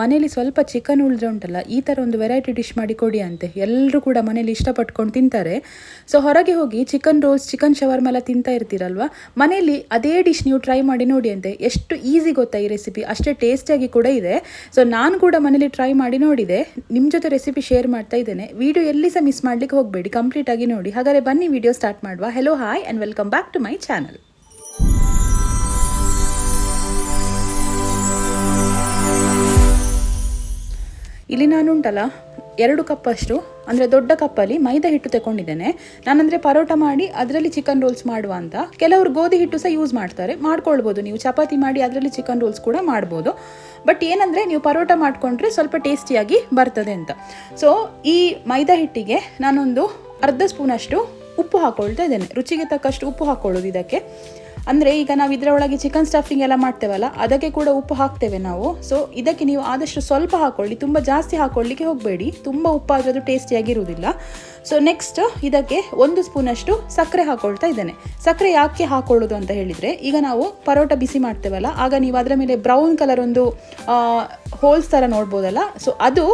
ಮನೇಲಿ ಸ್ವಲ್ಪ ಚಿಕನ್ ಉಳಿದ್ರೆ ಉಂಟಲ್ಲ ಈ ಥರ ಒಂದು ವೆರೈಟಿ ಡಿಶ್ ಮಾಡಿ ಕೊಡಿ ಅಂತೆ. ಎಲ್ಲರೂ ಕೂಡ ಮನೇಲಿ ಇಷ್ಟಪಟ್ಕೊಂಡು ತಿಂತಾರೆ. ಸೊ ಹೊರಗೆ ಹೋಗಿ ಚಿಕನ್ ರೋಲ್ಸ್ ಚಿಕನ್ ಶವರ್ಮ ಎಲ್ಲ ತಿಂತಾ ಇರ್ತೀರಲ್ವ? ಮನೇಲಿ ಅದೇ ಡಿಶ್ ನೀವು ಟ್ರೈ ಮಾಡಿ ನೋಡಿ ಅಂತೆ. ಎಷ್ಟು ಈಸಿ ಗೊತ್ತಾ ಈ ರೆಸಿಪಿ ಅಷ್ಟೇ ಟೇಸ್ಟಿಯಾಗಿ ಕೂಡ ಇದೆ. ಸೊ ನಾನು ಕೂಡ ಮನೇಲಿ ಟ್ರೈ ಮಾಡಿ ನೋಡಿದೆ. ನಿಮ್ಮ ಜೊತೆ ರೆಸಿಪಿ ಶೇರ್ ಮಾಡ್ತಾ ಇದ್ದೇನೆ. ವಿಡಿಯೋ ಎಲ್ಲಿ ಸಹ ಮಿಸ್ ಮಾಡ್ಲಿಕ್ಕೆ ಹೋಗಬೇಡಿ. ಕಂಪ್ಲೀಟ್ ಆಗಿ ನೋಡಿ. ಹಾಗಾದರೆ ಬನ್ನಿ ವಿಡಿಯೋ ಸ್ಟಾರ್ಟ್ ಮಾಡುವ. Hello hi and welcome back to my channel ಇಲ್ಲಿ ನಾನು ಉಂಟಲ್ಲ, ಎರಡು ಕಪ್ಪಷ್ಟು ಅಂದರೆ ದೊಡ್ಡ ಕಪ್ಪಲ್ಲಿ ಮೈದಾ ಹಿಟ್ಟು ತಗೊಂಡಿದ್ದೇನೆ. ನಾನಂದರೆ ಪರೋಟ ಮಾಡಿ ಅದರಲ್ಲಿ ಚಿಕನ್ ರೋಲ್ಸ್ ಮಾಡುವ ಅಂತ. ಕೆಲವರು ಗೋಧಿ ಹಿಟ್ಟು ಸಹ ಯೂಸ್ ಮಾಡ್ತಾರೆ. ಮಾಡ್ಕೊಳ್ಬೋದು ನೀವು. ಚಪಾತಿ ಮಾಡಿ ಅದರಲ್ಲಿ ಚಿಕನ್ ರೋಲ್ಸ್ ಕೂಡ ಮಾಡ್ಬೋದು. ಬಟ್ ಏನಂದರೆ ನೀವು ಪರೋಟ ಮಾಡಿಕೊಂಡ್ರೆ ಸ್ವಲ್ಪ ಟೇಸ್ಟಿಯಾಗಿ ಬರ್ತದೆ ಅಂತ. ಸೊ ಈ ಮೈದಾ ಹಿಟ್ಟಿಗೆ ನಾನೊಂದು ಅರ್ಧ ಸ್ಪೂನಷ್ಟು ಉಪ್ಪು ಹಾಕ್ಕೊಳ್ತಾ ಇದ್ದೇನೆ. ರುಚಿಗೆ ತಕ್ಕಷ್ಟು ಉಪ್ಪು ಹಾಕ್ಕೊಳ್ಳೋದು ಇದಕ್ಕೆ. ಅಂದರೆ ಈಗ ನಾವು ಇದರೊಳಗೆ ಚಿಕನ್ ಸ್ಟಫಿಂಗ್ ಎಲ್ಲ ಮಾಡ್ತೇವಲ್ಲ, ಅದಕ್ಕೆ ಕೂಡ ಉಪ್ಪು ಹಾಕ್ತೇವೆ ನಾವು. ಸೊ ಇದಕ್ಕೆ ನೀವು ಆದಷ್ಟು ಸ್ವಲ್ಪ ಹಾಕೊಳ್ಳಿ, ತುಂಬ ಜಾಸ್ತಿ ಹಾಕೊಳ್ಳಿಕ್ಕೆ ಹೋಗಬೇಡಿ. ತುಂಬ ಉಪ್ಪಾದರೆ ಅದು ಟೇಸ್ಟಿಯಾಗಿರುವುದಿಲ್ಲ ಸೊ ನೆಕ್ಸ್ಟ್ ಇದಕ್ಕೆ ಒಂದು ಸ್ಪೂನಷ್ಟು ಸಕ್ಕರೆ ಹಾಕೊಳ್ತಾ ಇದ್ದೇನೆ. ಸಕ್ಕರೆ ಯಾಕೆ ಹಾಕೊಳ್ಳೋದು ಅಂತ ಹೇಳಿದರೆ, ಈಗ ನಾವು ಪರೋಟ ಬಿಸಿ ಮಾಡ್ತೇವಲ್ಲ, ಆಗ ನೀವು ಅದರ ಮೇಲೆ ಬ್ರೌನ್ ಕಲರ್ ಒಂದು ಹೋಲ್ಸ್ ಥರ ನೋಡ್ಬೋದಲ್ಲ? ಸೊ ಅದು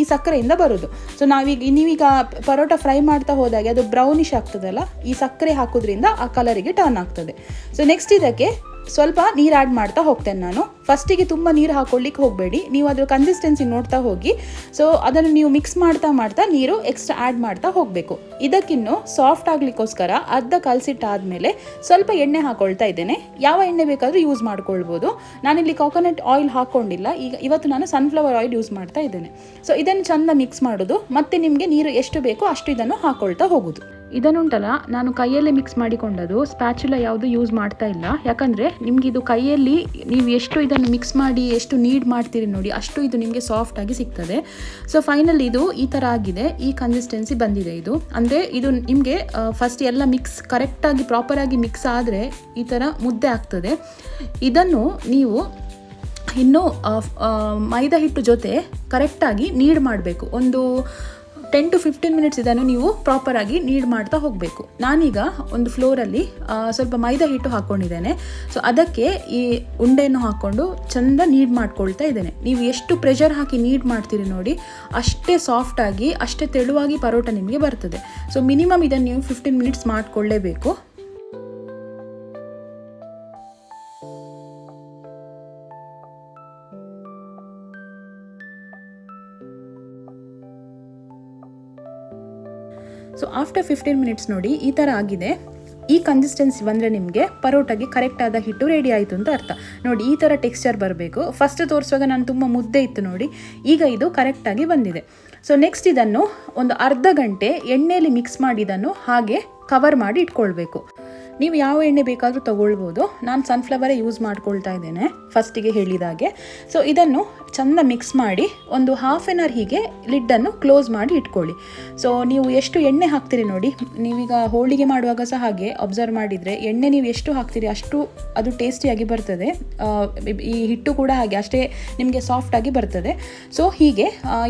ಈ ಸಕ್ಕರೆಯಿಂದ ಬರೋದು. ಸೊ ನಾವೀಗ, ನೀವೀಗ ಪರೋಟ ಫ್ರೈ ಮಾಡ್ತಾ ಹೋದಾಗೆ ಅದು ಬ್ರೌನಿಶ್ ಆಗ್ತದಲ್ಲ, ಈ ಸಕ್ಕರೆ ಹಾಕೋದ್ರಿಂದ ಆ ಕಲರಿಗೆ ಟರ್ನ್ ಆಗ್ತದೆ. ಸೊ ನೆಕ್ಸ್ಟ್ ಇದಕ್ಕೆ ಸ್ವಲ್ಪ ನೀರು ಆ್ಯಡ್ ಮಾಡ್ತಾ ಹೋಗ್ತೇನೆ ನಾನು. ಫಸ್ಟಿಗೆ ತುಂಬ ನೀರು ಹಾಕೊಳ್ಳಿಕ್ಕೆ ಹೋಗಬೇಡಿ. ನೀವು ಅದರ ಕನ್ಸಿಸ್ಟೆನ್ಸಿ ನೋಡ್ತಾ ಹೋಗಿ. ಸೊ ಅದನ್ನು ನೀವು ಮಿಕ್ಸ್ ಮಾಡ್ತಾ ಮಾಡ್ತಾ ನೀರು ಎಕ್ಸ್ಟ್ರಾ ಆ್ಯಡ್ ಮಾಡ್ತಾ ಹೋಗಬೇಕು. ಇದಕ್ಕಿನ್ನು ಸಾಫ್ಟ್ ಆಗಲಿಕ್ಕೋಸ್ಕರ ಅರ್ಧ ಕಲಸಿಟ್ಟಾದಮೇಲೆ ಸ್ವಲ್ಪ ಎಣ್ಣೆ ಹಾಕೊಳ್ತಾ ಇದ್ದೇನೆ. ಯಾವ ಎಣ್ಣೆ ಬೇಕಾದರೂ ಯೂಸ್ ಮಾಡ್ಕೊಳ್ಬೋದು. ನಾನಿಲ್ಲಿ ಕೋಕೋನಟ್ ಆಯಿಲ್ ಹಾಕ್ಕೊಂಡಿಲ್ಲ ಈಗ ಇವತ್ತು ನಾನು ಸನ್ಫ್ಲವರ್ ಆಯಿಲ್ ಯೂಸ್ ಮಾಡ್ತಾ ಇದ್ದೇನೆ. ಸೊ ಇದನ್ನು ಚೆಂದ ಮಿಕ್ಸ್ ಮಾಡೋದು. ಮತ್ತು ನಿಮಗೆ ನೀರು ಎಷ್ಟು ಬೇಕೋ ಅಷ್ಟು ಇದನ್ನು ಹಾಕೊಳ್ತಾ ಹೋಗೋದು. ಇದನ್ನುಂಟಲ್ಲ, ನಾನು ಕೈಯಲ್ಲೇ ಮಿಕ್ಸ್ ಮಾಡಿಕೊಂಡದು ಸ್ಪ್ಯಾಚುಲ ಯಾವುದು ಯೂಸ್ ಮಾಡ್ತಾ ಇಲ್ಲ. ಯಾಕಂದರೆ, ನಿಮಗೆ ಇದು ಕೈಯಲ್ಲಿ ನೀವು ಎಷ್ಟು ಇದನ್ನು ಮಿಕ್ಸ್ ಮಾಡಿ, ಎಷ್ಟು ನೀಡ್ ಮಾಡ್ತೀರಿ ನೋಡಿ, ಅಷ್ಟು ಇದು ನಿಮಗೆ ಸಾಫ್ಟಾಗಿ ಸಿಗ್ತದೆ. ಸೊ ಫೈನಲ್ ಇದು ಈ ಥರ ಆಗಿದೆ. ಈ ಕನ್ಸಿಸ್ಟೆನ್ಸಿ ಬಂದಿದೆ ಇದು. ಅಂದರೆ, ಇದು ನಿಮಗೆ ಫಸ್ಟ್ ಎಲ್ಲ ಮಿಕ್ಸ್ ಕರೆಕ್ಟಾಗಿ ಪ್ರಾಪರಾಗಿ ಮಿಕ್ಸ್ ಆದರೆ ಈ ಥರ ಮುದ್ದೆ ಆಗ್ತದೆ. ಇದನ್ನು ನೀವು ಇನ್ನು ಮೈದಾ ಹಿಟ್ಟು ಜೊತೆ ಕರೆಕ್ಟಾಗಿ ನೀಡ್ ಮಾಡಬೇಕು. ಒಂದು ಟೆನ್ ಟು ಫಿಫ್ಟೀನ್ ಮಿನಿಟ್ಸ್ ಇದನ್ನು ನೀವು ಪ್ರಾಪರ್ ಆಗಿ ನೀಡ್ ಮಾಡ್ತಾ ಹೋಗಬೇಕು. ನಾನೀಗ ಒಂದು ಫ್ಲೋರಲ್ಲಿ ಸ್ವಲ್ಪ ಮೈದಾ ಹಿಟ್ಟು ಹಾಕ್ಕೊಂಡಿದ್ದೇನೆ ಸೊ ಅದಕ್ಕೆ ಈ ಉಂಡೆಯನ್ನು ಹಾಕ್ಕೊಂಡು ಚೆಂದ ನೀಡ್ ಮಾಡ್ಕೊಳ್ತಾ ಇದ್ದೇನೆ. ನೀವು ಎಷ್ಟು ಪ್ರೆಷರ್ ಹಾಕಿ ನೀಡ್ ಮಾಡ್ತೀರಿ ನೋಡಿ, ಅಷ್ಟೇ ಸಾಫ್ಟಾಗಿ ಅಷ್ಟೇ ತೆಳುವಾಗಿ ಪರೋಟ ನಿಮಗೆ ಬರ್ತದೆ. ಸೊ ಮಿನಿಮಮ್ ಇದನ್ನು ನೀವು ಫಿಫ್ಟೀನ್ ಮಿನಿಟ್ಸ್ ಮಾಡಿಕೊಳ್ಳೇಬೇಕು. ಆಫ್ಟರ್ ಫಿಫ್ಟೀನ್ ಮಿನಿಟ್ಸ್ ನೋಡಿ, ಈ ಥರ ಆಗಿದೆ. ಈ ಕನ್ಸಿಸ್ಟೆನ್ಸಿ ಬಂದರೆ ನಿಮಗೆ ಪರೋಟಾಗೆ ಕರೆಕ್ಟ್ ಆದ ಹಿಟ್ಟು ರೆಡಿ ಆಯಿತು ಅಂತ ಅರ್ಥ. ನೋಡಿ, ಈ ಥರ ಟೆಕ್ಸ್ಚರ್ ಬರಬೇಕು. ಫಸ್ಟ್ ತೋರಿಸುವಾಗ ನಾನು ತುಂಬ ಮುದ್ದೆ ಇತ್ತು ನೋಡಿ. ಈಗ ಇದು ಕರೆಕ್ಟಾಗಿ ಬಂದಿದೆ. ಸೊ ನೆಕ್ಸ್ಟ್ ಇದನ್ನು ಒಂದು ಅರ್ಧ ಗಂಟೆ ಎಣ್ಣೆಯಲ್ಲಿ ಮಿಕ್ಸ್ ಮಾಡಿ ಇದನ್ನು ಹಾಗೆ ಕವರ್ ಮಾಡಿ ಇಟ್ಕೊಳ್ಬೇಕು. ನೀವು ಯಾವ ಎಣ್ಣೆ ಬೇಕಾದರೂ ತಗೊಳ್ಬೋದು. ನಾನು ಸನ್ಫ್ಲವರೇ ಯೂಸ್ ಮಾಡ್ಕೊಳ್ತಾ ಇದ್ದೇನೆ ಫಸ್ಟಿಗೆ ಹೇಳಿದಾಗೆ ಸೊ ಇದನ್ನು ಚೆಂದ ಮಿಕ್ಸ್ ಮಾಡಿ, ಒಂದು ಹಾಫ್ ಆನ್ ಅವರ್ ಹೀಗೆ ಲಿಡ್ಡನ್ನು ಕ್ಲೋಸ್ ಮಾಡಿ ಇಟ್ಕೊಳ್ಳಿ. ಸೊ ನೀವು ಎಷ್ಟು ಎಣ್ಣೆ ಹಾಕ್ತೀರಿ ನೋಡಿ, ನೀವೀಗ ಹೋಳಿಗೆ ಮಾಡುವಾಗ ಸಹ ಹಾಗೆ ಅಬ್ಸರ್ವ್ ಮಾಡಿದರೆ, ಎಣ್ಣೆ ನೀವು ಎಷ್ಟು ಹಾಕ್ತೀರಿ ಅಷ್ಟು ಅದು ಟೇಸ್ಟಿಯಾಗಿ ಬರ್ತದೆ. ಈ ಹಿಟ್ಟು ಕೂಡ ಹಾಗೆ, ಅಷ್ಟೇ ನಿಮಗೆ ಸಾಫ್ಟಾಗಿ ಬರ್ತದೆ. ಸೊ ಹೀಗೆ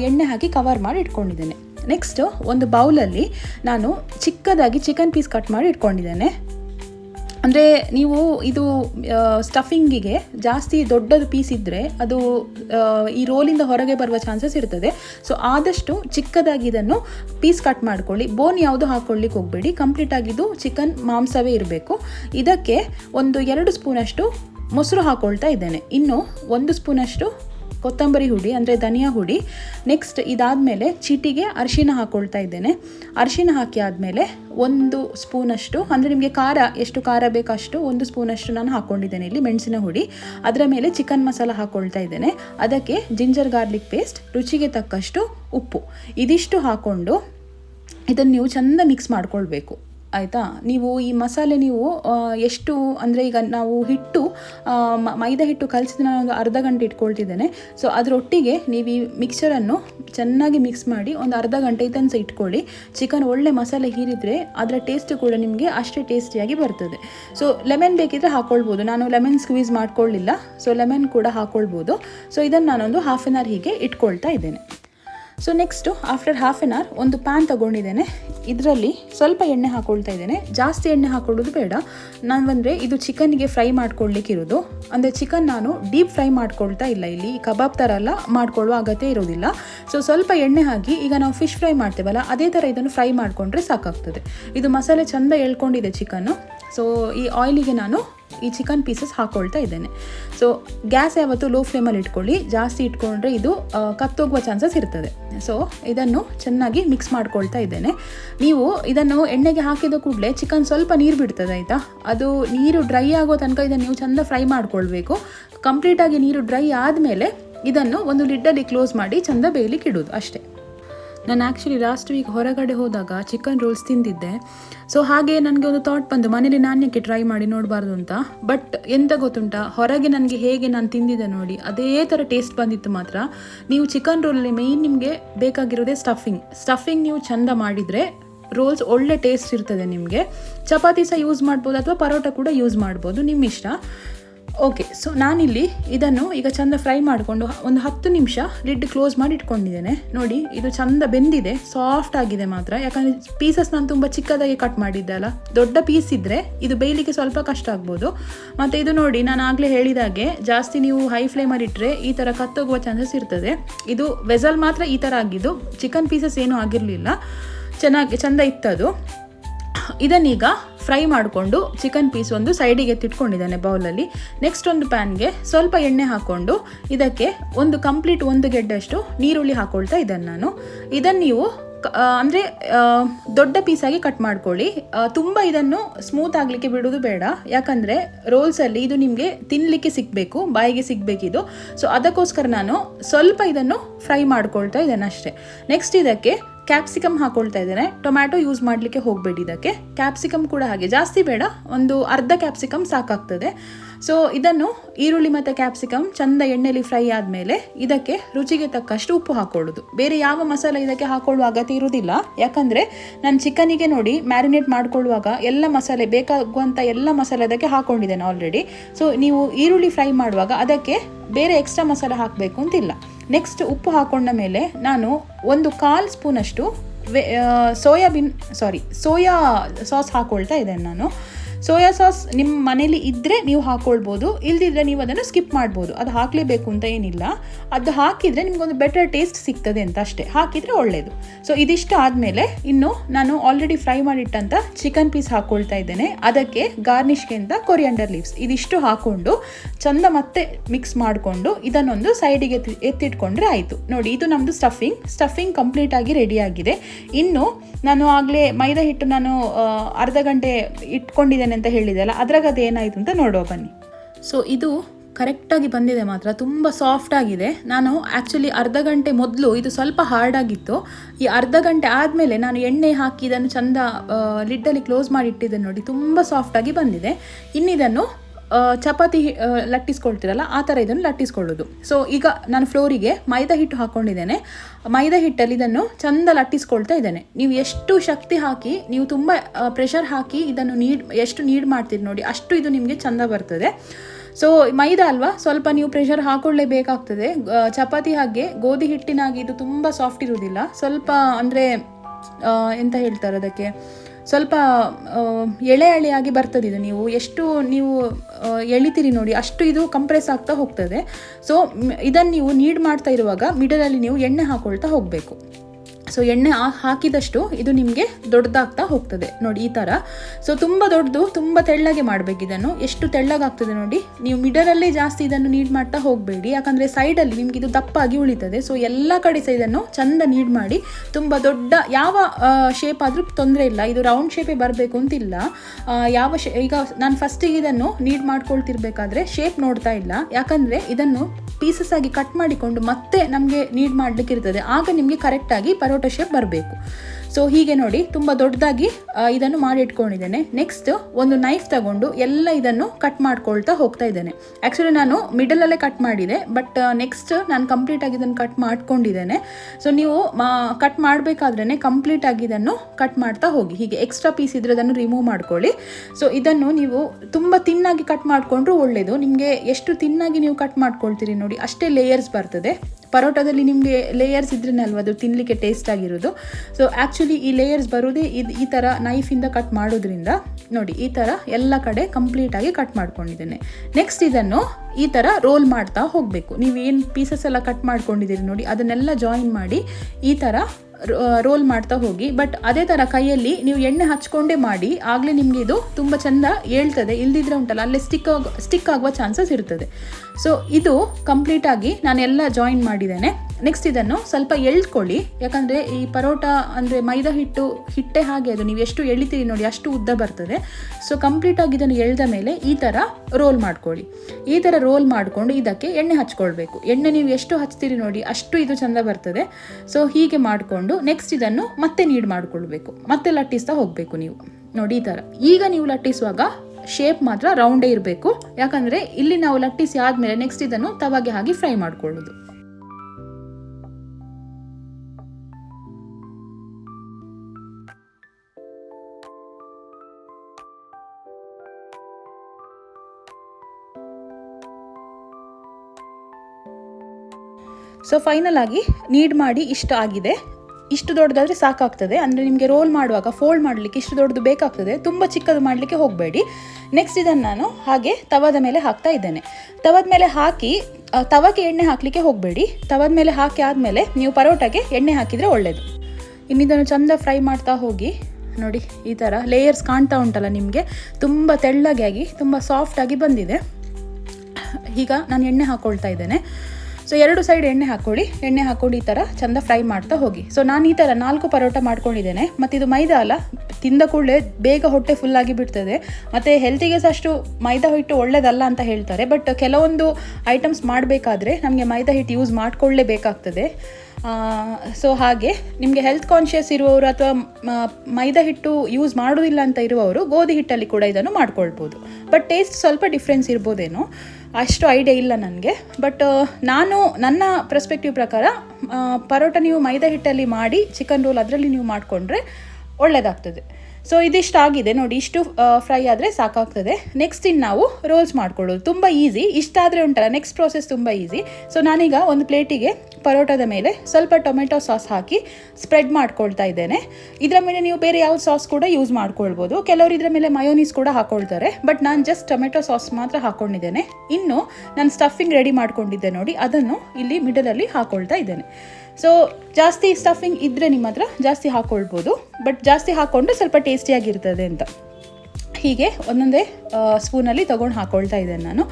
ಎಣ್ಣೆ ಹಾಕಿ ಕವರ್ ಮಾಡಿ ಇಟ್ಕೊಂಡಿದ್ದೇನೆ. ನೆಕ್ಸ್ಟ್ ಒಂದು ಬೌಲಲ್ಲಿ ನಾನು ಚಿಕ್ಕದಾಗಿ ಚಿಕನ್ ಪೀಸ್ ಕಟ್ ಮಾಡಿ ಇಟ್ಕೊಂಡಿದ್ದೇನೆ. ಅಂದರೆ ನೀವು ಇದು ಸ್ಟಫಿಂಗಿಗೆ ಜಾಸ್ತಿ ದೊಡ್ಡದು ಪೀಸ್ ಇದ್ದರೆ ಅದು ಈ ರೋಲಿಂದ ಹೊರಗೆ ಬರುವ ಚಾನ್ಸಸ್ ಇರ್ತದೆ. ಸೊ ಆದಷ್ಟು ಚಿಕ್ಕದಾಗಿ ಇದನ್ನು ಪೀಸ್ ಕಟ್ ಮಾಡ್ಕೊಳ್ಳಿ. ಬೋನ್ ಯಾವುದು ಹಾಕ್ಕೊಳ್ಳಿಕ್ಕೆ ಹೋಗಬೇಡಿ. ಕಂಪ್ಲೀಟ್ ಆಗಿದ್ದು ಚಿಕನ್ ಮಾಂಸವೇ ಇರಬೇಕು. ಇದಕ್ಕೆ ಒಂದು ಎರಡು ಸ್ಪೂನಷ್ಟು ಮೊಸರು ಹಾಕ್ಕೊಳ್ತಾ ಇದ್ದೇನೆ. ಇನ್ನು ಒಂದು ಸ್ಪೂನಷ್ಟು ಕೊತ್ತಂಬರಿ ಹುಡಿ, ಅಂದರೆ ಧನಿಯಾ ಹುಡಿ. ನೆಕ್ಸ್ಟ್ ಇದಾದಮೇಲೆ ಚಿಟಿಗೆ ಅರಿಶಿನ ಹಾಕ್ಕೊಳ್ತಾ ಇದ್ದೇನೆ. ಅರಿಶಿನ ಹಾಕಿ ಆದಮೇಲೆ ಒಂದು ಸ್ಪೂನಷ್ಟು, ಅಂದರೆ ನಿಮಗೆ ಖಾರ, ಎಷ್ಟು ಖಾರ ಬೇಕಷ್ಟು ಒಂದು ಸ್ಪೂನಷ್ಟು ನಾನು ಹಾಕ್ಕೊಂಡಿದ್ದೇನೆ ಇಲ್ಲಿ ಮೆಣಸಿನ ಹುಡಿ. ಅದರ ಮೇಲೆ ಚಿಕನ್ ಮಸಾಲ ಹಾಕ್ಕೊಳ್ತಾ ಇದ್ದೇನೆ. ಅದಕ್ಕೆ ಜಿಂಜರ್ ಗಾರ್ಲಿಕ್ ಪೇಸ್ಟ್, ರುಚಿಗೆ ತಕ್ಕಷ್ಟು ಉಪ್ಪು. ಇದಿಷ್ಟು ಹಾಕ್ಕೊಂಡು ಇದನ್ನು ನೀವು ಚೆಂದ ಮಿಕ್ಸ್ ಮಾಡ್ಕೊಳ್ಬೇಕು. ಆಯಿತಾ? ನೀವು ಈ ಮಸಾಲೆ ನೀವು ಎಷ್ಟು, ಅಂದರೆ ಈಗ ನಾವು ಹಿಟ್ಟು ಮೈದಾ ಹಿಟ್ಟು ಕಲಸಿದ ನಾನು ಒಂದು ಅರ್ಧ ಗಂಟೆ ಇಟ್ಕೊಳ್ತಿದ್ದೇನೆ. ಸೊ ಅದರೊಟ್ಟಿಗೆ ನೀವು ಈ ಮಿಕ್ಸರನ್ನು ಚೆನ್ನಾಗಿ ಮಿಕ್ಸ್ ಮಾಡಿ ಒಂದು ಅರ್ಧ ಗಂಟೆ ಸಹ ಇಟ್ಕೊಳ್ಳಿ. ಚಿಕನ್ ಒಳ್ಳೆ ಮಸಾಲೆ ಹೀರಿದರೆ ಅದರ ಟೇಸ್ಟ್ ಕೂಡ ನಿಮಗೆ ಅಷ್ಟೇ ಟೇಸ್ಟಿಯಾಗಿ ಬರ್ತದೆ. ಸೊ ಲೆಮನ್ ಬೇಕಿದ್ರೆ ಹಾಕ್ಕೊಳ್ಬೋದು ನಾನು ಲೆಮನ್ ಸ್ಕ್ವೀಸ್ ಮಾಡ್ಕೊಳ್ಳಿಲ್ಲ. ಸೊ ಲೆಮನ್ ಕೂಡ ಹಾಕ್ಕೊಳ್ಬೋದು ಸೊ ಇದನ್ನು ನಾನೊಂದು ಹಾಫ್ ಆನ್ ಅವರ್ ಹೀಗೆ ಇಟ್ಕೊಳ್ತಾ ಇದ್ದೇನೆ. So next after half an hour ಒಂದು ಪ್ಯಾನ್ ತಗೊಂಡಿದ್ದೇನೆ. ಇದರಲ್ಲಿ ಸ್ವಲ್ಪ ಎಣ್ಣೆ ಹಾಕೊಳ್ತಾ ಇದ್ದೇನೆ. ಜಾಸ್ತಿ ಎಣ್ಣೆ ಹಾಕೊಳ್ಳೋದು ಬೇಡ. ನಾನು ಅಂದರೆ ಇದು ಚಿಕನ್ಗೆ ಫ್ರೈ ಮಾಡ್ಕೊಳ್ಳಿಕ್ಕಿರೋದು ಅಂದರೆ ಚಿಕನ್ ನಾನು ಡೀಪ್ ಫ್ರೈ ಮಾಡ್ಕೊಳ್ತಾ ಇಲ್ಲ ಇಲ್ಲಿ. ಕಬಾಬ್ ಥರ ಎಲ್ಲ ಮಾಡ್ಕೊಳ್ಳುವ ಅಗತ್ಯ ಇರೋದಿಲ್ಲ. ಸೊ ಸ್ವಲ್ಪ ಎಣ್ಣೆ ಹಾಕಿ ಈಗ ನಾವು ಫಿಶ್ ಫ್ರೈ ಮಾಡ್ತೇವಲ್ಲ, ಅದೇ ಥರ ಇದನ್ನು ಫ್ರೈ ಮಾಡಿಕೊಂಡ್ರೆ ಸಾಕಾಗ್ತದೆ. ಇದು ಮಸಾಲೆ ಚೆಂದ ಎಳ್ಕೊಂಡಿದೆ ಚಿಕನ್ನು. ಸೊ ಈ ಆಯಿಲಿಗೆ ನಾನು ಈ ಚಿಕನ್ ಪೀಸಸ್ ಹಾಕ್ಕೊಳ್ತಾ ಇದ್ದೇನೆ. ಸೊ ಗ್ಯಾಸ್ ಯಾವತ್ತು ಲೋ ಫ್ಲೇಮಲ್ಲಿ ಇಟ್ಕೊಳ್ಳಿ. ಜಾಸ್ತಿ ಇಟ್ಕೊಂಡ್ರೆ ಇದು ಕತ್ತೋಗುವ ಚಾನ್ಸಸ್ ಇರ್ತದೆ. ಸೊ ಇದನ್ನು ಚೆನ್ನಾಗಿ ಮಿಕ್ಸ್ ಮಾಡ್ಕೊಳ್ತಾ ಇದ್ದೇನೆ. ನೀವು ಇದನ್ನು ಎಣ್ಣೆಗೆ ಹಾಕಿದ ಕೂಡಲೇ ಚಿಕನ್ ಸ್ವಲ್ಪ ನೀರು ಬಿಡ್ತದೆ ಆಯಿತಾ? ಅದು ನೀರು ಡ್ರೈ ಆಗೋ ತನಕ ಇದನ್ನು ನೀವು ಚೆಂದ ಫ್ರೈ ಮಾಡ್ಕೊಳ್ಬೇಕು. ಕಂಪ್ಲೀಟಾಗಿ ನೀರು ಡ್ರೈ ಆದಮೇಲೆ ಇದನ್ನು ಒಂದು ಲಿಡ್ಡಲ್ಲಿ ಕ್ಲೋಸ್ ಮಾಡಿ ಚೆಂದ ಬೇಯಲಿಕ್ಕೆ ಇಡೋದು ಅಷ್ಟೇ. ನಾನು ಆ್ಯಕ್ಚುಲಿ ಲಾಸ್ಟ್ ವೀಕ್ ಹೊರಗಡೆ ಹೋದಾಗ ಚಿಕನ್ ರೋಲ್ಸ್ ತಿಂದಿದ್ದೆ. ಸೊ ಹಾಗೆ ನನಗೆ ಒಂದು ಥಾಟ್ ಬಂದು ಮನೇಲಿ ನಾಣ್ಯಕ್ಕೆ ಟ್ರೈ ಮಾಡಿ ನೋಡಬಾರ್ದು ಅಂತ. ಬಟ್ ಎಂತ ಗೊತ್ತುಂಟಾ, ಹೊರಗೆ ನನಗೆ ಹೇಗೆ ನಾನು ತಿಂದಿದ್ದೆ ನೋಡಿ, ಅದೇ ಥರ ಟೇಸ್ಟ್ ಬಂದಿತ್ತು ಮಾತ್ರ. ನೀವು ಚಿಕನ್ ರೋಲಲ್ಲಿ ಮೇಯ್ನ್ ನಿಮಗೆ ಬೇಕಾಗಿರೋದೇ ಸ್ಟಫಿಂಗ್ ಸ್ಟಫಿಂಗ್ ನೀವು ಚಂದ ಮಾಡಿದರೆ ರೋಲ್ಸ್ ಒಳ್ಳೆ ಟೇಸ್ಟ್ ಇರ್ತದೆ ನಿಮಗೆ. ಚಪಾತಿ ಸಹ ಯೂಸ್ ಮಾಡ್ಬೋದು ಅಥವಾ ಪರೋಟ ಕೂಡ ಯೂಸ್ ಮಾಡ್ಬೋದು ನಿಮ್ಮ ಇಷ್ಟ ಓಕೆ ಸೊ ನಾನಿಲ್ಲಿ ಇದನ್ನು ಈಗ ಚಂದ ಫ್ರೈ ಮಾಡಿಕೊಂಡು ಒಂದು ಹತ್ತು ನಿಮಿಷ ಲಿಡ್ ಕ್ಲೋಸ್ ಮಾಡಿ ಇಟ್ಕೊಂಡಿದ್ದೇನೆ. ನೋಡಿ, ಇದು ಚಂದ ಬೆಂದಿದೆ ಸಾಫ್ಟ್ ಆಗಿದೆ ಮಾತ್ರ. ಯಾಕಂದರೆ ಪೀಸಸ್ ನಾನು ತುಂಬ ಚಿಕ್ಕದಾಗಿ ಕಟ್ ಮಾಡಿದ್ದೆ ಅಲ್ಲ. ದೊಡ್ಡ ಪೀಸ್ ಇದ್ದರೆ ಇದು ಬೇಯಲಿಕ್ಕೆ ಸ್ವಲ್ಪ ಕಷ್ಟ ಆಗ್ಬೋದು. ಮತ್ತು ಇದು ನೋಡಿ, ನಾನು ಆಗಲೇ ಹೇಳಿದಾಗೆ ಜಾಸ್ತಿ ನೀವು ಹೈ ಫ್ಲೇಮಲ್ಲಿ ಇಟ್ಟರೆ ಈ ಥರ ಕತ್ತೋಗುವ ಚಾನ್ಸಸ್ ಇರ್ತದೆ. ಇದು ವೆಸಲ್ ಮಾತ್ರ ಈ ಥರ ಆಗಿದ್ದು ಚಿಕನ್ ಪೀಸಸ್ ಏನೂ ಆಗಿರಲಿಲ್ಲ. ಚೆನ್ನಾಗಿ, ಚಂದ ಇತ್ತದು. ಇದನ್ನೀಗ ಫ್ರೈ ಮಾಡಿಕೊಂಡು ಚಿಕನ್ ಪೀಸ್ ಒಂದು ಸೈಡಿಗೆ ತಿಟ್ಕೊಂಡಿದ್ದಾನೆ ಬೌಲಲ್ಲಿ. ನೆಕ್ಸ್ಟ್ ಒಂದು ಪ್ಯಾನ್ಗೆ ಸ್ವಲ್ಪ ಎಣ್ಣೆ ಹಾಕ್ಕೊಂಡು ಇದಕ್ಕೆ ಒಂದು ಕಂಪ್ಲೀಟ್ ಒಂದು ಗೆಡ್ಡಷ್ಟು ನೀರುಳ್ಳಿ ಹಾಕ್ಕೊಳ್ತಾ ಇದ್ದೇನೆ ನಾನು. ಇದನ್ನು ನೀವು ಅಂದರೆ ದೊಡ್ಡ ಪೀಸಾಗಿ ಕಟ್ ಮಾಡ್ಕೊಳ್ಳಿ. ತುಂಬ ಇದನ್ನು ಸ್ಮೂತ್ ಆಗಲಿಕ್ಕೆ ಬಿಡೋದು ಬೇಡ. ಯಾಕಂದರೆ ರೋಲ್ಸಲ್ಲಿ ಇದು ನಿಮಗೆ ತಿನ್ನಲಿಕ್ಕೆ ಸಿಗಬೇಕು, ಬಾಯಿಗೆ ಸಿಗಬೇಕಿದು ಸೊ ಅದಕ್ಕೋಸ್ಕರ ನಾನು ಸ್ವಲ್ಪ ಇದನ್ನು ಫ್ರೈ ಮಾಡ್ಕೊಳ್ತಾ ಇದ್ದೇನೆ ಅಷ್ಟೇ. ನೆಕ್ಸ್ಟ್ ಇದಕ್ಕೆ ಕ್ಯಾಪ್ಸಿಕಮ್ ಹಾಕೊಳ್ತಾ ಇದ್ದೇನೆ. ಟೊಮ್ಯಾಟೊ ಯೂಸ್ ಮಾಡಲಿಕ್ಕೆ ಹೋಗಬೇಡಿ ಇದಕ್ಕೆ. ಕ್ಯಾಪ್ಸಿಕಮ್ ಕೂಡ ಹಾಗೆ. ಜಾಸ್ತಿ ಬೇಡ. ಒಂದು ಅರ್ಧ ಕ್ಯಾಪ್ಸಿಕಮ್ ಸಾಕಾಗ್ತದೆ. ಸೊ ಇದನ್ನು ಈರುಳ್ಳಿ ಮತ್ತು ಕ್ಯಾಪ್ಸಿಕಮ್, ಚಂದ ಎಣ್ಣೆಲಿ ಫ್ರೈ ಆದಮೇಲೆ ಇದಕ್ಕೆ ರುಚಿಗೆ ತಕ್ಕಷ್ಟು ಉಪ್ಪು ಹಾಕೊಳ್ಳೋದು. ಬೇರೆ ಯಾವ ಮಸಾಲೆ ಇದಕ್ಕೆ ಹಾಕೊಳ್ಳುವ ಅಗತ್ಯ ಇರುವುದಿಲ್ಲ ಯಾಕಂದರೆ ನಾನು ಚಿಕನಿಗೆ ನೋಡಿ ಮ್ಯಾರಿನೇಟ್ ಮಾಡಿಕೊಳ್ಳುವಾಗ ಎಲ್ಲ ಮಸಾಲೆ ಬೇಕಾಗುವಂಥ ಎಲ್ಲ ಮಸಾಲೆ ಅದಕ್ಕೆ ಹಾಕೊಂಡಿದ್ದೇನೆ ಆಲ್ರೆಡಿ ಸೊ ನೀವು ಈರುಳ್ಳಿ ಫ್ರೈ ಮಾಡುವಾಗ ಅದಕ್ಕೆ ಬೇರೆ ಎಕ್ಸ್ಟ್ರಾ ಮಸಾಲೆ ಹಾಕಬೇಕು ಅಂತಿಲ್ಲ. ನೆಕ್ಸ್ಟ್ ಉಪ್ಪು ಹಾಕೊಂಡ ಮೇಲೆ ನಾನು ಒಂದು ಕಾಲು ಸ್ಪೂನಷ್ಟು ವೆ ಸೋಯಾಬೀನ್ ಸಾರಿ ಸೋಯಾ ಸಾಸ್ ಹಾಕ್ಕೊಳ್ತಾ ಇದ್ದೇನೆ ನಾನು. ಸೋಯಾ ಸಾಸ್ ನಿಮ್ಮ ಮನೇಲಿ ಇದ್ದರೆ ನೀವು ಹಾಕ್ಕೊಳ್ಬೋದು ಇಲ್ದಿದ್ರೆ ನೀವು ಅದನ್ನು ಸ್ಕಿಪ್ ಮಾಡ್ಬೋದು. ಅದು ಹಾಕಲೇಬೇಕು ಅಂತ ಏನಿಲ್ಲ. ಅದು ಹಾಕಿದರೆ ನಿಮಗೊಂದು ಬೆಟರ್ ಟೇಸ್ಟ್ ಸಿಗ್ತದೆ ಅಂತ ಅಷ್ಟೇ. ಹಾಕಿದರೆ ಒಳ್ಳೆಯದು ಸೊ ಇದಿಷ್ಟು ಆದಮೇಲೆ ಇನ್ನು ನಾನು ಆಲ್ರೆಡಿ ಫ್ರೈ ಮಾಡಿಟ್ಟಂಥ ಚಿಕನ್ ಪೀಸ್ ಹಾಕ್ಕೊಳ್ತಾ ಇದ್ದೇನೆ. ಅದಕ್ಕೆ ಗಾರ್ನಿಷ್ಗೆ ಅಂತ ಕೊರಿಯಂಡರ್ ಲೀವ್ಸ್ ಇದಿಷ್ಟು ಹಾಕ್ಕೊಂಡು ಚಂದ ಮತ್ತೆ ಮಿಕ್ಸ್ ಮಾಡಿಕೊಂಡು ಇದನ್ನೊಂದು ಸೈಡಿಗೆ ಎತ್ತಿ ಎತ್ತಿಟ್ಕೊಂಡ್ರೆ ಆಯಿತು. ನೋಡಿ, ಇದು ನಮ್ಮದು ಸ್ಟಫಿಂಗ್ ಸ್ಟಫಿಂಗ್ ಕಂಪ್ಲೀಟ್ ಆಗಿ ರೆಡಿ ಆಗಿದೆ. ಇನ್ನು ನಾನು ಆಗಲೇ ಮೈದಾ ಹಿಟ್ಟು ನಾನು ಅರ್ಧ ಗಂಟೆ ಇಟ್ಕೊಂಡಿದ್ದೇನೆ ಅಂತ ಹೇಳಿದೆ ಅಲ್ಲ ಅದ್ರಾಗ ಅದು ಏನಾಯಿತು ಅಂತ ನೋಡುವ, ಬನ್ನಿ. ಸೊ ಇದು ಕರೆಕ್ಟಾಗಿ ಬಂದಿದೆ ಮಾತ್ರ, ತುಂಬ ಸಾಫ್ಟ್ ಆಗಿದೆ. ನಾನು ಆ್ಯಕ್ಚುಲಿ ಅರ್ಧ ಗಂಟೆ ಮೊದಲು ಇದು ಸ್ವಲ್ಪ ಹಾರ್ಡ್ ಆಗಿತ್ತು. ಈ ಅರ್ಧ ಗಂಟೆ ಆದಮೇಲೆ ನಾನು ಎಣ್ಣೆ ಹಾಕಿ ಇದನ್ನು ಚಂದ ಲಿಡ್ಡಲ್ಲಿ ಕ್ಲೋಸ್ ಮಾಡಿ ಇಟ್ಟಿದ್ದೆ ನೋಡಿ, ತುಂಬ ಸಾಫ್ಟಾಗಿ ಬಂದಿದೆ. ಇನ್ನಿದನ್ನು ಚಪಾತಿ ಲಟ್ಟಿಸ್ಕೊಳ್ತೀರಲ್ಲ, ಆ ಥರ ಇದನ್ನು ಲಟ್ಟಿಸ್ಕೊಳ್ಳೋದು. ಸೊ ಈಗ ನಾನು ಫ್ಲೋರಿಗೆ ಮೈದಾ ಹಿಟ್ಟು ಹಾಕ್ಕೊಂಡಿದ್ದೇನೆ. ಮೈದಾ ಹಿಟ್ಟಲ್ಲಿ ಇದನ್ನು ಚಂದ ಲಟ್ಟಿಸ್ಕೊಳ್ತಾ ಇದ್ದೇನೆ. ನೀವು ಎಷ್ಟು ಶಕ್ತಿ ಹಾಕಿ, ನೀವು ತುಂಬ ಪ್ರೆಷರ್ ಹಾಕಿ ಇದನ್ನು ನೀಡ್, ಎಷ್ಟು ನೀಡ್ ಮಾಡ್ತೀರಿ ನೋಡಿ, ಅಷ್ಟು ಇದು ನಿಮಗೆ ಚಂದ ಬರ್ತದೆ. ಸೊ ಮೈದಾ ಅಲ್ವಾ, ಸ್ವಲ್ಪ ನೀವು ಪ್ರೆಷರ್ ಹಾಕೊಳ್ಳೇಬೇಕಾಗ್ತದೆ. ಚಪಾತಿ ಹಾಗೆ ಗೋಧಿ ಹಿಟ್ಟಿನಾಗಿ ಇದು ತುಂಬ ಸಾಫ್ಟ್ ಇರುವುದಿಲ್ಲ. ಸ್ವಲ್ಪ ಅಂದರೆ ಎಂತ ಹೇಳ್ತಾರೆ ಅದಕ್ಕೆ? ಸ್ವಲ್ಪ ಎಳೆ ಎಳೆಯಾಗಿ ಬರ್ತದೆ ಇದು ನೀವು. ಎಷ್ಟು ನೀವು ಎಳಿತೀರಿ ನೋಡಿ, ಅಷ್ಟು ಇದು ಕಂಪ್ರೆಸ್ ಆಗ್ತಾ ಹೋಗ್ತದೆ. ಸೊ ಇದನ್ನು ನೀವು ನೀಡ್ ಮಾಡ್ತಾ ಇರುವಾಗ ಮಿಡಲಲ್ಲಿ ನೀವು ಎಣ್ಣೆ ಹಾಕೊಳ್ತಾ ಹೋಗಬೇಕು. ಸೊ ಎಣ್ಣೆ ಹಾಕಿದಷ್ಟು ಇದು ನಿಮಗೆ ದೊಡ್ಡದಾಗ್ತಾ ಹೋಗ್ತದೆ. ನೋಡಿ, ಈ ಥರ ಸೊ ತುಂಬ ದೊಡ್ಡದು, ತುಂಬ ತೆಳ್ಳಗೆ ಮಾಡಬೇಕು ಇದನ್ನು. ಎಷ್ಟು ತೆಳ್ಳಗಾಗ್ತದೆ ನೋಡಿ. ನೀವು ಮಿಡಲಲ್ಲೇ ಜಾಸ್ತಿ ಇದನ್ನು ನೀಡ್ ಮಾಡ್ತಾ ಹೋಗಬೇಡಿ. ಯಾಕಂದರೆ ಸೈಡಲ್ಲಿ ನಿಮ್ಗೆ ಇದು ದಪ್ಪಾಗಿ ಉಳಿತದೆ. ಸೊ ಎಲ್ಲ ಕಡೆ ಸಹ ಇದನ್ನು ಚಂದ ನೀಡ್ ಮಾಡಿ, ತುಂಬ ದೊಡ್ಡ ಯಾವ ಶೇಪ್ ಆದರೂ ತೊಂದರೆ ಇಲ್ಲ. ಇದು ರೌಂಡ್ ಶೇಪೇ ಬರಬೇಕು ಅಂತಿಲ್ಲ. ಯಾವ ಶೇ ಈಗ ನಾನು ಫಸ್ಟಿಗೆ ಇದನ್ನು ನೀಡ್ ಮಾಡ್ಕೊಳ್ತಿರ್ಬೇಕಾದ್ರೆ ಶೇಪ್ ನೋಡ್ತಾ ಇಲ್ಲ. ಯಾಕಂದರೆ ಇದನ್ನು ಪೀಸಸ್ ಆಗಿ ಕಟ್ ಮಾಡಿಕೊಂಡು ಮತ್ತೆ ನಮಗೆ ನೀಡ್ ಮಾಡಲಿಕ್ಕೆ ಇರ್ತದೆ ಆಗ ನಿಮಗೆ ಕರೆಕ್ಟಾಗಿ ಪರೋಟ ಶೇಪ್ ಬರಬೇಕು ಸೊ ಹೀಗೆ ನೋಡಿ ತುಂಬ ದೊಡ್ಡದಾಗಿ ಇದನ್ನು ಮಾಡಿ ಇಟ್ಕೊಂಡಿದ್ದೇನೆ ನೆಕ್ಸ್ಟ್ ಒಂದು ನೈಫ್ ತಗೊಂಡು ಎಲ್ಲ ಇದನ್ನು ಕಟ್ ಮಾಡ್ಕೊಳ್ತಾ ಹೋಗ್ತಾ ಇದ್ದೇನೆ. ಆ್ಯಕ್ಚುಲಿ ನಾನು ಮಿಡಲಲ್ಲೇ ಕಟ್ ಮಾಡಿದೆ ಬಟ್ ನೆಕ್ಸ್ಟ್ ನಾನು ಕಂಪ್ಲೀಟಾಗಿ ಇದನ್ನು ಕಟ್ ಮಾಡ್ಕೊಂಡಿದ್ದೇನೆ. ಸೊ ನೀವು ಕಟ್ ಮಾಡಬೇಕಾದ್ರೇ ಕಂಪ್ಲೀಟಾಗಿ ಇದನ್ನು ಕಟ್ ಮಾಡ್ತಾ ಹೋಗಿ. ಹೀಗೆ ಎಕ್ಸ್ಟ್ರಾ ಪೀಸ್ ಇದ್ರೆ ಅದನ್ನು ರಿಮೂವ್ ಮಾಡ್ಕೊಳ್ಳಿ. ಸೊ ಇದನ್ನು ನೀವು ತುಂಬ ತಿನ್ನಾಗಿ ಕಟ್ ಮಾಡಿಕೊಂಡ್ರೂ ಒಳ್ಳೆಯದು ನಿಮಗೆ ಎಷ್ಟು ತಿನ್ನಾಗಿ ನೀವು ಕಟ್ ಮಾಡ್ಕೊಳ್ತೀರಿ ನೋಡಿ, ಅಷ್ಟೇ ಲೇಯರ್ಸ್ ಬರ್ತದೆ. ಪರೋಟದಲ್ಲಿ ನಿಮಗೆ ಲೇಯರ್ಸ್ ಇದ್ರೇನೆ ಅಲ್ವಾ ಅದು ತಿನ್ನಲಿಕ್ಕೆ ಟೇಸ್ಟ್ ಆಗಿರೋದು. ಸೊ ಆ್ಯಕ್ಚುಲಿ ಈ ಲೇಯರ್ಸ್ ಬರೋದೇ ಇದು ಈ ಥರ ನೈಫಿಂದ ಕಟ್ ಮಾಡೋದ್ರಿಂದ ನೋಡಿ, ಈ ಥರ ಎಲ್ಲ ಕಡೆ ಕಂಪ್ಲೀಟಾಗಿ ಕಟ್ ಮಾಡ್ಕೊಂಡಿದ್ದೇನೆ. ನೆಕ್ಸ್ಟ್ ಇದನ್ನು ಈ ಥರ ರೋಲ್ ಮಾಡ್ತಾ ಹೋಗಬೇಕು. ನೀವು ಏನು ಪೀಸಸ್ ಎಲ್ಲ ಕಟ್ ಮಾಡ್ಕೊಂಡಿದ್ದೀರಿ ನೋಡಿ, ಅದನ್ನೆಲ್ಲ ಜಾಯಿನ್ ಮಾಡಿ ಈ ಥರ ರೋಲ್ ಮಾಡ್ತಾ ಹೋಗಿ. ಬಟ್ ಅದೇ ಥರ ಕೈಯಲ್ಲಿ ನೀವು ಎಣ್ಣೆ ಹಚ್ಕೊಂಡೇ ಮಾಡಿ, ಆಗಲೇ ನಿಮಗೆ ಇದು ತುಂಬ ಚೆಂದ ಹೇಳ್ತದೆ. ಇಲ್ದಿದ್ರೆ ಉಂಟಲ್ಲ, ಅಲ್ಲೇ ಸ್ಟಿಕ್ ಆಗ ಸ್ಟಿಕ್ ಆಗುವ ಚಾನ್ಸಸ್ ಇರ್ತದೆ. ಸೊ ಇದು ಕಂಪ್ಲೀಟಾಗಿ ನಾನೆಲ್ಲ ಜಾಯಿನ್ ಮಾಡಿದ್ದೇನೆ. ನೆಕ್ಸ್ಟ್ ಇದನ್ನು ಸ್ವಲ್ಪ ಎಳ್ಕೊಳ್ಳಿ. ಯಾಕಂದರೆ ಈ ಪರೋಟ ಅಂದರೆ ಮೈದಾ ಹಿಟ್ಟು, ಹಿಟ್ಟೆ ಹಾಗೆ ಅದು ನೀವು ಎಷ್ಟು ಎಳಿತೀರಿ ನೋಡಿ ಅಷ್ಟು ಉದ್ದ ಬರ್ತದೆ. ಸೊ ಕಂಪ್ಲೀಟಾಗಿ ಇದನ್ನು ಎಳ್ದ ಮೇಲೆ ಈ ಥರ ರೋಲ್ ಮಾಡ್ಕೊಳ್ಳಿ. ಈ ಥರ ರೋಲ್ ಮಾಡಿಕೊಂಡು ಇದಕ್ಕೆ ಎಣ್ಣೆ ಹಚ್ಕೊಳ್ಬೇಕು. ಎಣ್ಣೆ ನೀವು ಎಷ್ಟು ಹಚ್ತೀರಿ ನೋಡಿ ಅಷ್ಟು ಇದು ಚೆಂದ ಬರ್ತದೆ. ಸೊ ಹೀಗೆ ಮಾಡಿಕೊಂಡು ನೆಕ್ಸ್ಟ್ ಇದನ್ನು ಮತ್ತೆ ನೀಡ್ ಮಾಡಿಕೊಳ್ಬೇಕು. ಮತ್ತೆ ಲಟ್ಟಿಸ್ತಾ ಹೋಗಬೇಕು ನೀವು. ನೋಡಿ ಈ ಥರ ಈಗ ನೀವು ಲಟ್ಟಿಸುವಾಗ ಶೇಪ್ ಮಾತ್ರ ರೌಂಡೇ ಇರಬೇಕು. ಯಾಕಂದರೆ ಇಲ್ಲಿ ನಾವು ಲಟ್ಟಿಸಿ ಆದಮೇಲೆ ನೆಕ್ಸ್ಟ್ ಇದನ್ನು ತವಾಗೆ ಹಾಕಿ ಫ್ರೈ ಮಾಡ್ಕೊಳ್ಳೋದು. ಸೊ ಫೈನಲ್ ಆಗಿ ನೀಡ್ ಮಾಡಿ ಇಷ್ಟ ಆಗಿದೆ. ಇಷ್ಟು ದೊಡ್ಡದಾದರೆ ಸಾಕಾಗ್ತದೆ. ಅಂದರೆ ನಿಮಗೆ ರೋಲ್ ಮಾಡುವಾಗ ಫೋಲ್ಡ್ ಮಾಡಲಿಕ್ಕೆ ಇಷ್ಟು ದೊಡ್ಡದು ಬೇಕಾಗ್ತದೆ. ತುಂಬ ಚಿಕ್ಕದು ಮಾಡಲಿಕ್ಕೆ ಹೋಗಬೇಡಿ. ನೆಕ್ಸ್ಟ್ ಇದನ್ನು ನಾನು ಹಾಗೆ ತವದ ಮೇಲೆ ಹಾಕ್ತಾ ಇದ್ದೇನೆ. ತವದ ಮೇಲೆ ಹಾಕಿ ತವಕ್ಕೆ ಎಣ್ಣೆ ಹಾಕಲಿಕ್ಕೆ ಹೋಗಬೇಡಿ. ತವದ ಮೇಲೆ ಹಾಕಿ ಆದಮೇಲೆ ನೀವು ಪರೋಟಗೆ ಎಣ್ಣೆ ಹಾಕಿದರೆ ಒಳ್ಳೆಯದು ಇನ್ನಿದನ್ನು ಚಂದ ಫ್ರೈ ಮಾಡ್ತಾ ಹೋಗಿ. ನೋಡಿ, ಈ ಥರ ಲೇಯರ್ಸ್ ಕಾಣ್ತಾ ಉಂಟಲ್ಲ ನಿಮಗೆ? ತುಂಬ ತೆಳ್ಳಗೆ ಆಗಿ, ತುಂಬ ಸಾಫ್ಟಾಗಿ ಬಂದಿದೆ. ಈಗ ನಾನು ಎಣ್ಣೆ ಹಾಕ್ಕೊಳ್ತಾ ಇದ್ದೇನೆ. ಸೊ ಎರಡು ಸೈಡ್ ಎಣ್ಣೆ ಹಾಕ್ಕೊಳ್ಳಿ. ಎಣ್ಣೆ ಹಾಕ್ಕೊಂಡು ಈ ಥರ ಚಂದ ಫ್ರೈ ಮಾಡ್ತಾ ಹೋಗಿ. ಸೊ ನಾನು ಈ ಥರ ನಾಲ್ಕು ಪರೋಟ ಮಾಡ್ಕೊಂಡಿದ್ದೇನೆ. ಮತ್ತು ಇದು ಮೈದಾ ಅಲ್ಲ. ತಿಂದ ಕೂಡಲೇ ಬೇಗ ಹೊಟ್ಟೆ ಫುಲ್ಲಾಗಿ ಬಿಡ್ತದೆ. ಮತ್ತು ಹೆಲ್ತಿಗೆ ಸಹ ಅಷ್ಟು ಮೈದಾ ಹಿಟ್ಟು ಒಳ್ಳೇದಲ್ಲ ಅಂತ ಹೇಳ್ತಾರೆ. ಬಟ್ ಕೆಲವೊಂದು ಐಟಮ್ಸ್ ಮಾಡಬೇಕಾದ್ರೆ ನಮಗೆ ಮೈದಾ ಹಿಟ್ಟು ಯೂಸ್ ಮಾಡಿಕೊಳ್ಳೇಬೇಕಾಗ್ತದೆ. ಸೊ ಹಾಗೆ ನಿಮಗೆ ಹೆಲ್ತ್ ಕಾನ್ಷಿಯಸ್ ಇರುವವರು ಅಥವಾ ಮೈದಾ ಹಿಟ್ಟು ಯೂಸ್ ಮಾಡೋದಿಲ್ಲ ಅಂತ ಇರುವವರು ಗೋಧಿ ಹಿಟ್ಟಲ್ಲಿ ಕೂಡ ಇದನ್ನು ಮಾಡ್ಕೊಳ್ಬೋದು. ಬಟ್ ಟೇಸ್ಟ್ ಸ್ವಲ್ಪ ಡಿಫ್ರೆನ್ಸ್ ಇರ್ಬೋದೇನೋ, ಅಷ್ಟು ಐಡಿಯಾ ಇಲ್ಲ ನನಗೆ. ಬಟ್ ನಾನು ನನ್ನ ಪರ್ಸ್ಪೆಕ್ಟಿವ್ ಪ್ರಕಾರ ಪರೋಟ ನೀವು ಮೈದಾ ಹಿಟ್ಟಲ್ಲಿ ಮಾಡಿ ಚಿಕನ್ ರೋಲ್ ಅದರಲ್ಲಿ ನೀವು ಮಾಡಿಕೊಂಡ್ರೆ ಒಳ್ಳೆಯದಾಗ್ತದೆ ಸೊ ಇದಿಷ್ಟು ಆಗಿದೆ. ನೋಡಿ, ಇಷ್ಟು ಫ್ರೈ ಆದರೆ ಸಾಕಾಗ್ತದೆ. ನೆಕ್ಸ್ಟ್ ಇನ್ನು ನಾವು ರೋಲ್ಸ್ ಮಾಡ್ಕೊಳ್ಳೋದು. ತುಂಬ ಈಸಿ ಇಷ್ಟ ಆದರೆ ಉಂಟಲ್ಲ ನೆಕ್ಸ್ಟ್ ಪ್ರೋಸೆಸ್ ತುಂಬ ಈಸಿ ಸೊ ನಾನೀಗ ಒಂದು ಪ್ಲೇಟಿಗೆ ಪರೋಟದ ಮೇಲೆ ಸ್ವಲ್ಪ ಟೊಮೆಟೊ ಸಾಸ್ ಹಾಕಿ ಸ್ಪ್ರೆಡ್ ಮಾಡ್ಕೊಳ್ತಾ ಇದ್ದೇನೆ. ಇದರ ಮೇಲೆ ನೀವು ಬೇರೆ ಯಾವ ಸಾಸ್ ಕೂಡ ಯೂಸ್ ಮಾಡ್ಕೊಳ್ಬೋದು. ಕೆಲವರು ಇದರ ಮೇಲೆ ಮಯೋನೀಸ್ ಕೂಡ ಹಾಕೊಳ್ತಾರೆ. ಬಟ್ ನಾನು ಜಸ್ಟ್ ಟೊಮೆಟೊ ಸಾಸ್ ಮಾತ್ರ ಹಾಕ್ಕೊಂಡಿದ್ದೇನೆ ಇನ್ನು ನಾನು ಸ್ಟಫಿಂಗ್ ರೆಡಿ ಮಾಡ್ಕೊಂಡಿದ್ದೆ ನೋಡಿ. ಅದನ್ನು ಇಲ್ಲಿ ಮಿಡಲಲ್ಲಿ ಹಾಕೊಳ್ತಾ ಇದ್ದೇನೆ. ಸೊ ಜಾಸ್ತಿ ಸ್ಟಫಿಂಗ್ ಇದ್ದರೆ ನಿಮ್ಮ ಹತ್ರ ಜಾಸ್ತಿ ಹಾಕ್ಕೊಳ್ಬೋದು ಬಟ್ ಜಾಸ್ತಿ ಹಾಕ್ಕೊಂಡ್ರೆ ಸ್ವಲ್ಪ ಟೇಸ್ಟಿಯಾಗಿರ್ತದೆ ಅಂತ. ಹೀಗೆ ಒಂದೊಂದೇ ಸ್ಪೂನಲ್ಲಿ ತೊಗೊಂಡು ಹಾಕ್ಕೊಳ್ತಾ ಇದ್ದೇನೆ ನಾನು.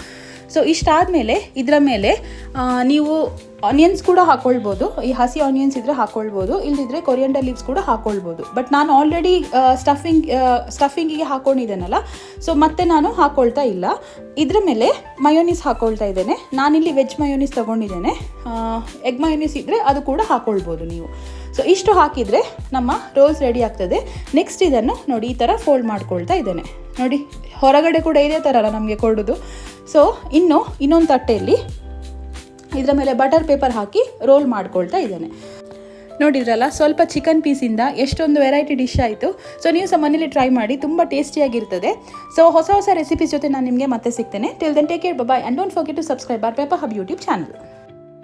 ಸೊ ಇಷ್ಟಾದಮೇಲೆ, ಇದರ ಮೇಲೆ ನೀವು ಆನಿಯನ್ಸ್ ಕೂಡ ಹಾಕ್ಕೊಳ್ಬೋದು ಈ ಹಸಿ ಆನಿಯನ್ಸ್ ಇದ್ದರೆ ಹಾಕೊಳ್ಬೋದು ಇಲ್ಲದಿದ್ದರೆ ಕೊರಿಯಂಡರ್ ಲೀವ್ಸ್ ಕೂಡ ಹಾಕ್ಕೊಳ್ಬೋದು ಬಟ್ ನಾನು ಆಲ್ರೆಡಿ ಸ್ಟಫಿಂಗ್ ಸ್ಟಫಿಂಗಿಗೆ ಹಾಕೊಂಡಿದ್ದೇನಲ್ಲ ಸೊ ಮತ್ತೆ ನಾನು ಹಾಕೊಳ್ತಾ ಇಲ್ಲ. ಇದರ ಮೇಲೆ ಮಯೋನೀಸ್ ಹಾಕ್ಕೊಳ್ತಾ ಇದ್ದೇನೆ. ನಾನಿಲ್ಲಿ ವೆಜ್ ಮಯೋನೀಸ್ ತಗೊಂಡಿದ್ದೇನೆ. ಎಗ್ ಮಯೋನೀಸ್ ಇದ್ದರೆ ಅದು ಕೂಡ ಹಾಕೊಳ್ಬೋದು ನೀವು. ಸೊ ಇಷ್ಟು ಹಾಕಿದರೆ ನಮ್ಮ ರೋಲ್ಸ್ ರೆಡಿ ಆಗ್ತದೆ. ನೆಕ್ಸ್ಟ್ ಇದನ್ನು ನೋಡಿ, ಈ ಥರ ಫೋಲ್ಡ್ ಮಾಡ್ಕೊಳ್ತಾ ಇದ್ದೇನೆ. ನೋಡಿ, ಹೊರಗಡೆ ಕೂಡ ಇದೇ ಥರ ಅಲ್ಲ ನಮಗೆ ಕೊಡೋದು. ಸೊ ಇನ್ನು ಇನ್ನೊಂದು ತಟ್ಟೆಯಲ್ಲಿ ಇದರ ಮೇಲೆ ಬಟರ್ ಪೇಪರ್ ಹಾಕಿ ರೋಲ್ ಮಾಡ್ಕೊಳ್ತಾ ಇದ್ದೇನೆ. ನೋಡಿದ್ರಲ್ಲ, ಸ್ವಲ್ಪ ಚಿಕನ್ ಪೀಸಿಂದ ಎಷ್ಟೊಂದು ವೆರೈಟಿ ಡಿಶ್ ಆಯಿತು. ಸೊ ನೀವು ಸಹ ಮನೇಲಿ ಟ್ರೈ ಮಾಡಿ, ತುಂಬ ಟೇಸ್ಟಿಯಾಗಿರ್ತದೆ ಸೊ ಹೊಸ ಹೊಸ ರೆಸಿಪೀಸ್ ಜೊತೆ ನಾನು ನಿಮಗೆ ಮತ್ತೆ ಸಿಗ್ತೇನೆ. Till then take care bye and don't forget to subscribe our Paper Hub YouTube channel